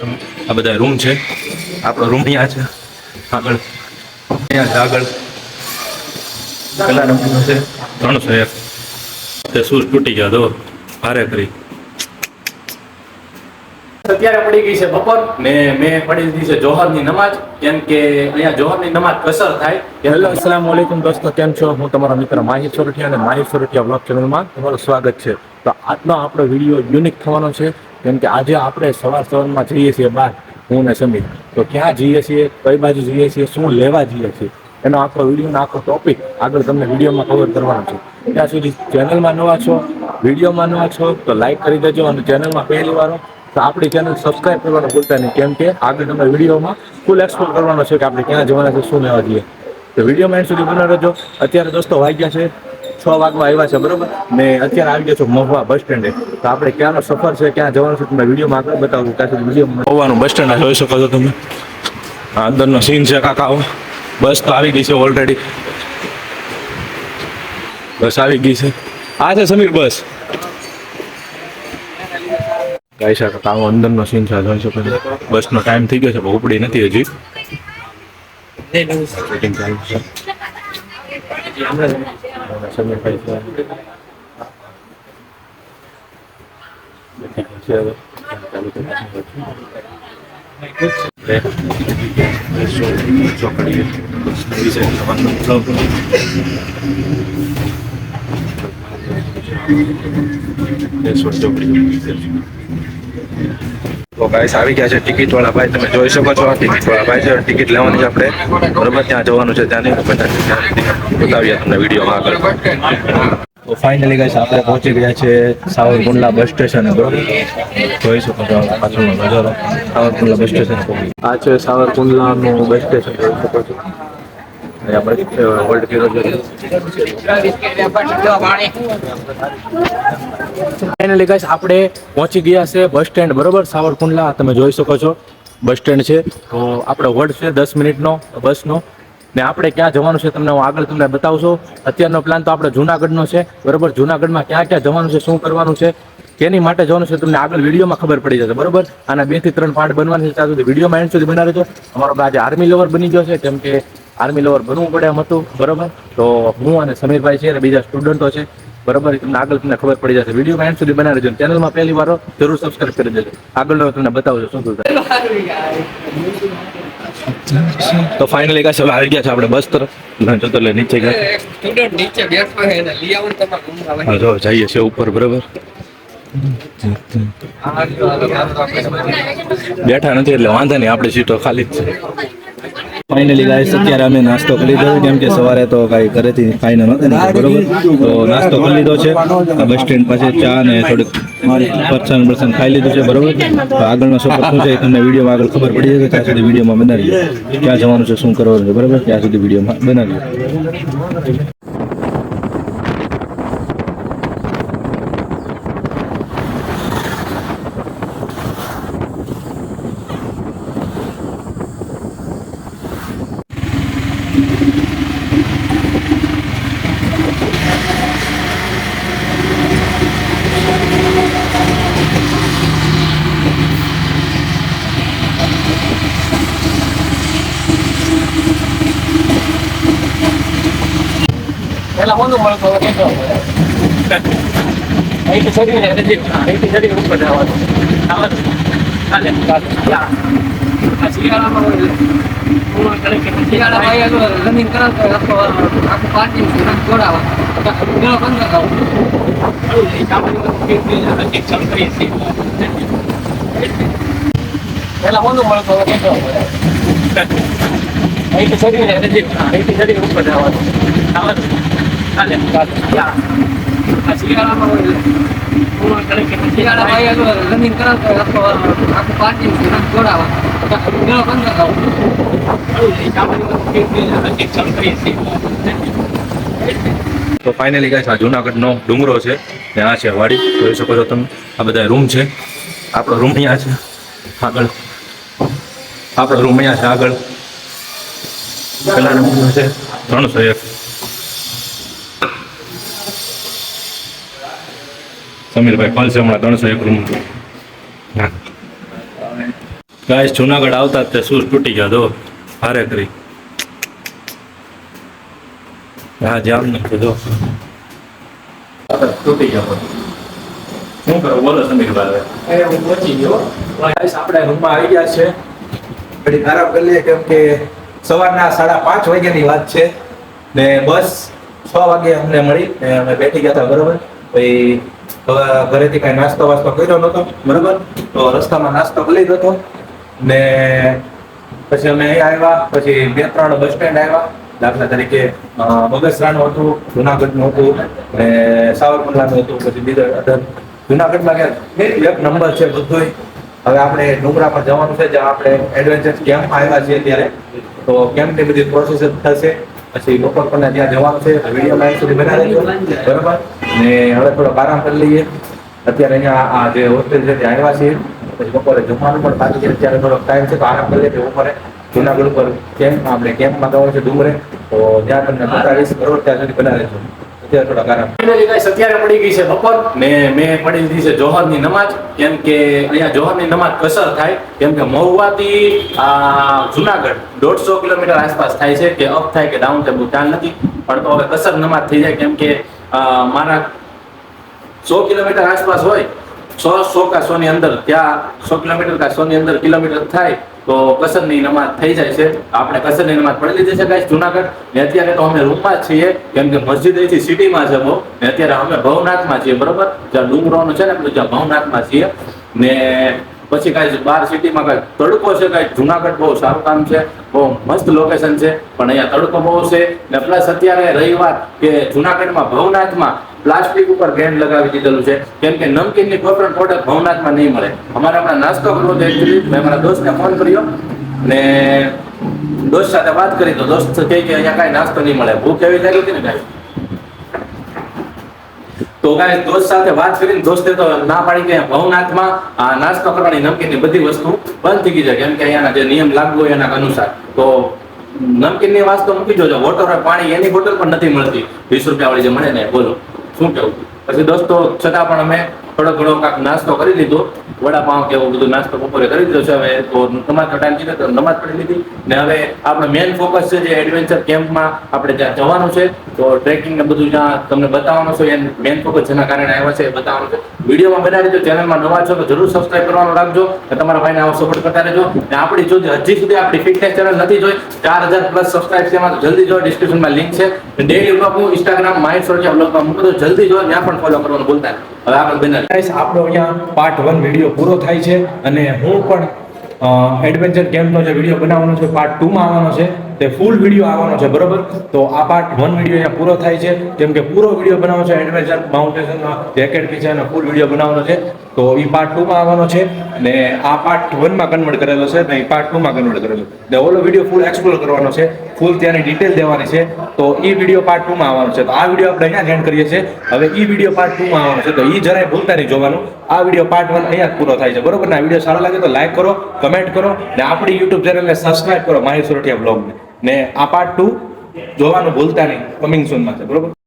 તમે આ બધા રૂમ છે. આપણો રૂમ અહીંયા છે. આગળ. અહીંયા છે આગળ. પેલા નંબરનો છે. ત્રણસો એક. તે શૂઝ તૂટી ગયા તો ભારે કરી. અત્યારે પડી ગઈ છે બપોર. ને મેં પડી દીધી છે જોહરની નમાજ. કેમ કે અહીંયા જોહરની નમાજ કસર થાય. હેલો અસલામ વાલેકુમ દોસ્તો કેમ છો? હું તમારો મિત્ર માહિર સોરઠિયા અને માહિર સોરઠિયા બ્લોગ ચેનલમાં તમારું સ્વાગત છે. તો આજનો આપણો વીડિયો યુનિક થવાનો છે. કેમ કે આજે આપણે સવાર સવારમાં જઈએ છીએ બહાર, હું ને સમીર. તો ક્યાં જઈએ છીએ, કઈ બાજુ જઈએ છીએ, શું લેવા જઈએ છીએ, એનો આખો વિડીયોનો આખો ટોપિક આગળ તમને વિડીયોમાં કવર કરવાનો છે. ત્યાં સુધી ચેનલમાં નવા છો, વિડીયોમાં નવા છો, તો લાઈક કરી દેજો અને ચેનલમાં પહેલી વાર તો આપણી ચેનલ સબસ્ક્રાઈબ કરવાનું ભૂલતા નહીં. કેમ કે આગળ તમે વિડીયોમાં ફૂલ એક્સપ્લોર કરવાનો છે કે આપણે ક્યાં જવાના છે, શું લેવા જઈએ. તો વિડીયોમાં એન્ડ સુધી બનાવ રહેજો. અત્યારે દોસ્તો વાગ્યા છે છ વાગવા આવ્યા છે બરોબર? ને અત્યારે આવી ગયો છો મહુવા બસ સ્ટેન્ડે. તો આપણે ક્યાંનો સફર છે ક્યાં જવાનું છે તમને વિડીયોમાં આગળ બતાવું. ત્યાં સુધી વીડિયો મહુવાનું બસ સ્ટેન્ડ જોઈ શકો છો તમે. આ અંદરનો સીન છે કાકા બસ તો આવી ગઈ છે ઓલરેડી બસ આવી ગઈ છે. આ છે સમીર બસ. ગાઈ શકે કાકો અંદરનો સીન છે આ જોઈ શકો છો. બસનો ટાઈમ થઈ ગયો છે પણ ઉપડી નથી હજી. સેટિંગ ચાલુ છે. સમીરભાઈ છે બેઠી ગઈ છે હવે. ચાલુ કરી ચોકડી વિશે જવાનું તો ગાઈસ આવી ગયા છે ટિકિટ વાળા ભાઈ. તમે જોઈ શકો છો ટિકિટ વાળા ભાઈ છે. ટિકિટ લેવાની છે આપણે. બરોબર? ત્યાં જવાનું છે. ત્યાં નહીં બતાવીએ તમને વિડીયોમાં આગળ. તો ફાઇનલી ગાઈસ આપણે પહોંચી ગયા છે સાવરકુંડલા બસ સ્ટેશન, બરોબર? જોઈ શકો છો પાછળનો નજારો. સાવરકુંડલા બસ સ્ટેશન આ છે સાવરકુંડલાનું બસ સ્ટેશન, જોઈ શકો છો. આપણે પહોંચી ગયા છે બસ સ્ટેન્ડ, બરોબર? સાવરકુંડલા, તમે જોઈ શકો છો, બસ સ્ટેન્ડ છે. તો આપણે હોલ્ડ છે, દસ મિનિટનો બસનો. ને આપણે ક્યાં જવાનું છે તમને હું આગળ તમને બતાવશો. અત્યારનો પ્લાન તો આપણે જુનાગઢનો છે, બરોબર? જુનાગઢમાં ક્યાં ક્યાં જવાનું છે, શું કરવાનું છે, કેની માટે જવાનું છે તમને આગળ વિડીયોમાં ખબર પડી જશે, બરોબર? આના બેથી ત્રણ પાર્ટ બનવાની છે સુધી વિડીયોમાં એન્ડ સુધી બનાવે છે અમારો આજે આર્મી લવર બની ગયો છે કેમ કે આર્મી લવર બનવું પડે એમ હતું બરોબર? તો હું અને સમીરભાઈ છે અને બીજા સ્ટુડન્ટો છે. બરોબર? તમને આગળ તમને ખબર પડી જશે. વીડિયો એન્ડ સુધી બનાવી દેજો ચેનલમાં પહેલી વાર જરૂર સબસ્ક્રાઇબ કરી દેજો. આગળ તમને બતાવજો શું થયું. તો ફાઇનલી કાશે આવી ગયા છે આપણે બસ તરફ. લંચ તો એટલે નીચે ગયા. નીચે બેઠો છે એને લઈ આવો તમારે જો જઈએ છે ઉપર બરોબર? બેઠા નથી એટલે વાંધા નહીં આપણે સીટો ખાલી જ છે. ફાઇનલી ગાઈસ અત્યારે અમે નાસ્તો કરી લીધો કેમ કે સવારે તો કાંઈ ઘરેથી ખાઈને નહોતા બરોબર? તો નાસ્તો કરી લીધો છે. બસ સ્ટેન્ડ પાસે ચા ને થોડીક પરસન બરસન ખાઈ લીધું છે, બરોબર? આગળનો સફર શું છે તમને વિડીયોમાં આગળ ખબર પડી જશે, ત્યાં સુધી વિડીયોમાં બનાવી ક્યાં જવાનું છે, શું કરવાનું છે, બરોબર? ત્યાં સુધી વિડીયોમાં બનાવી પેલા કોનું મળતો હવે કેટલો મળે? અહીંથી ચડીને નજીક, પેલા કોનું મળતો? અહીંથી નજીક, અહીંથી ચડીને ઉપર જવાનું. ચાલો. શિયાળામાં શિયાળામાં અહીંયા જો running કરો તો આખો આખું party તો ફાઇનલી ગાઈસ આ જુનાગઢનો ડુંગરો છે આ છે વાડી જોઈ શકો છો તમે, આ બધા રૂમ છે. આપણો રૂમ અહીંયા છે, આગળ. આપણો રૂમ અહીંયા છે, આગળ. પેલા રૂમ છે, ત્રણસો એક. સમીરભાઈ છે હમણાં ત્રણસો એક રૂમ ગાઈસ, જુનાગઢ આવતા તે શૂઝ તૂટી ગયા દો હારે કરી. હા, જામ નથી, જો. તૂટી ગયા શું કરો? બોલો સમીરભાઈ હું પહોંચી ગયો. આપણે રૂમમાં આવી ગયા છે. ઘડી ખરાબ કરી કેમ કે સવારના સાડા પાંચ વાગ્યાની વાત છે. ને બસ છ વાગે અમને મળી, ને અમે બેઠી ગયા હતા, બરોબર? પછી ઘરેથી કાંઈ નાસ્તો વાસ્તો કર્યો નહોતો, બરોબર? તો રસ્તામાં નાસ્તો કરી લીધો હતો. ને પછી અમે અહીંયા આવ્યા, પછી બે ત્રણ બસ સ્ટેન્ડ આવ્યા. દાખલા તરીકે બગસરાનું હતું, જુનાગઢનું હતું, ને સાવરકુંડલાનું હતું, પછી બીજા અધર જુનાગઢમાં ક્યાંક એક નંબર છે બધું હવે આપણે ડુંગરા પર જવાનું છે, જ્યાં આપણે એડવેન્ચર કેમ્પ આવ્યા છીએ ત્યારે તો કેમ્પની બધી પ્રોસેસ થશે. પછી બપોર પણ ત્યાં જવાનું છે વીડિયો લાઈન સુધી બનાવી બરોબર? ને હવે થોડો આરામ કરી લઈએ. અત્યારે અહીંયા આ જે હોસ્ટેલ છે, ત્યાં આવ્યા છીએ. પછી બપોરે જમવાનું પણ બાકી છે. અત્યારે થોડોક ટાઈમ છે તો આરામ કરી લઈએ બપોરે. જુનાગઢ ઉપર કેમ્પ આપણે કેમ્પમાં જવાનું છે ડુંગરે. તો ત્યાં તમને બતાવીશ. કરોડ ત્યાં સુધી બનાવી દેજો અત્યારે થોડોક આરામ. અત્યારે પડી ગઈ છે બપોર. ને મેં પડી દીધી છે જોહરની નમાજ. કેમ કે અહીંયા જોહરની નમાજ કસર થાય. કેમ કે મહુવાથી આ જુનાગઢ દોઢસો કિલોમીટર આસપાસ થાય છે કે અપ થાય કે ડાઉન થાય બહુ નથી. પણ તો હવે કસર નમાજ થઈ જાય. કેમ કે મારા સો કિલોમીટર આસપાસ હોય સો સો કા સો ની અંદર ત્યાં સો કિલોમીટર કા સો ની અંદર કિલોમીટર થાય, તો કસરની નમાજ થઈ જાય છે. આપણે કસરની નમાજ પડી લીધી છે ગાઈસ જુનાગઢ. ને અત્યારે તો અમે રૂમમાં છીએ, કેમ કે મસ્જિદ અહીંથી સિટીમાં છે બહુ. ને અત્યારે અમે ભવનાથમાં છીએ, બરોબર? જ્યાં ડુંગરોનું છે ને પેલું જ્યાં ભવનાથમાં છીએ. ને પછી કાંઈ બાર સિટીમાં કાંઈ તડકો છે, કાંઈ જુનાગઢ બહુ સારું કામ છે, બહુ મસ્ત લોકેશન છે, પણ અહીંયા તડકો બહુ છે. ને પ્લસ અત્યારે રહી વાત કે જુનાગઢમાં ભવનાથમાં પ્લાસ્ટિક ઉપર બેન લગાવી દીધેલું છે. કેમ કે નમકીનની કોઈ પણ પ્રોડક્ટ ભવનાથમાં નહીં મળે. અમારે હમણાં નાસ્તો કરવો છે એકચ્યુઅલી મેં મારા દોસ્તને ફોન કર્યો. ને દોસ્ત સાથે વાત કરી તો દોસ્ત કહે કે અહીંયા કાંઈ નાસ્તો નહીં મળે. ભૂખ એવી લાગી હતી ને કાંઈ? તો કાંઈ દોસ્ત સાથે વાત કરીને દોસ્તે તો ના પાડી કે ભવનાથમાં નાસ્તો કરવાની નમકીનની બધી વસ્તુ બંધ થઈ ગઈ છે. કેમ કે અહીંયાના જે નિયમ લાગુ હોય એના અનુસાર. તો નમકીનની વાસ્તો મૂકી જોજો વોટર પાણી એની બોટલ પણ નથી મળતી. વીસ રૂપિયા વાળી જે મળે ને બોલો. શું કેવું પછી દોસ્તો, છતાં પણ અમે થોડો ઘણો કાંક નાસ્તો કરી લીધો. વડાપાઉં કે એવું બધું નાસ્તો બપોરે કરી દીધો છે. હવે તો નમાજ ટાઈમ છે તો નમાજ પડી લીધી. ને હવે આપણે મેન ફોકસ છે જે એડવેન્ચર કેમ્પમાં આપણે ત્યાં જવાનું છે. તો ટ્રેકિંગ ને બધું જ્યાં તમને બતાવવાનું છે એ મેન ફોકસ જેના કારણે આવ્યા છે એ બતાવવાનું છે. વિડીયોમાં બનાવી દો ચેનલમાં નવા છો તો જરૂર સબસ્ક્રાઇબ કરવાનું રાખજો અને તમારા ભાઈને આવો સપોર્ટ કરતા રહેજો. ને આપણી જો હજી સુધી આપણી ફિટનેસ ચેનલ નથી જોઈ, ચાર હજાર પ્લસ સબસ્ક્રાઇબ છે એમાં જલ્દી જો ડિસ્ક્રિપ્શનમાં લિંક છે. ડેલી બ્લોગ હું ઇન્સ્ટાગ્રામ માઇન્ડ સોર્ટિયા બ્લોગમાં મૂકું તો જલ્દી જો, ત્યાં પણ ફોલો કરવાનું ભૂલતા હવે આપણે બેનર આપણો અહીંયા પાર્ટ વન વીડિયો પૂરો થાય છે અને હું પણ એડવેન્ચર ગેમનો જે વીડિયો બનાવવાનો છે પાર્ટ ટુમાં આવવાનો છે. તે ફૂલ વીડિયો આવવાનો છે, બરોબર? તો આ પાર્ટ વન વીડિયો અહીંયા પૂરો થાય છે. કેમ કે પૂરો વીડિયો બનાવવાનો છે એડવેન્ચર માઉન્ટેશનનો જે એકેડમી છે એનો ફૂલ વીડિયો બનાવવાનો છે. તો એ પાર્ટ ટુમાં આવવાનો છે ને આ પાર્ટ વનમાં કન્વર્ટ કરેલો છે ને એ પાર્ટ ટુમાં કન્વર્ટ કરેલો છે. ઓલો વીડિયો ફૂલ એક્સપ્લોર કરવાનો છે ફૂલ ત્યાંની ડિટેલ દેવાની છે. તો એ વીડિયો પાર્ટ ટુમાં આવવાનો છે. તો આ વીડિયો આપણે અહીંયા એન્ડ કરીએ છીએ. હવે એ વીડિયો પાર્ટ ટુમાં આવવાનો છે. તો એ જરાય ભૂલતા નહીં જોવાનું. આ વીડિયો પાર્ટ વન અહીંયા જ પૂરો થાય છે, બરોબર ને? આ વીડિયો સારો લાગે તો લાઈક કરો કમેન્ટ કરો, ને આપણી યુટ્યુબ ચેનલને સબસ્ક્રાઈબ કરો, માહિતી સુરઠિયા બ્લોગને ને આ પાર્ટ ટુ જોવાનું ભૂલતા નહીં. કમિંગ સૂનમાં છે. બરોબર?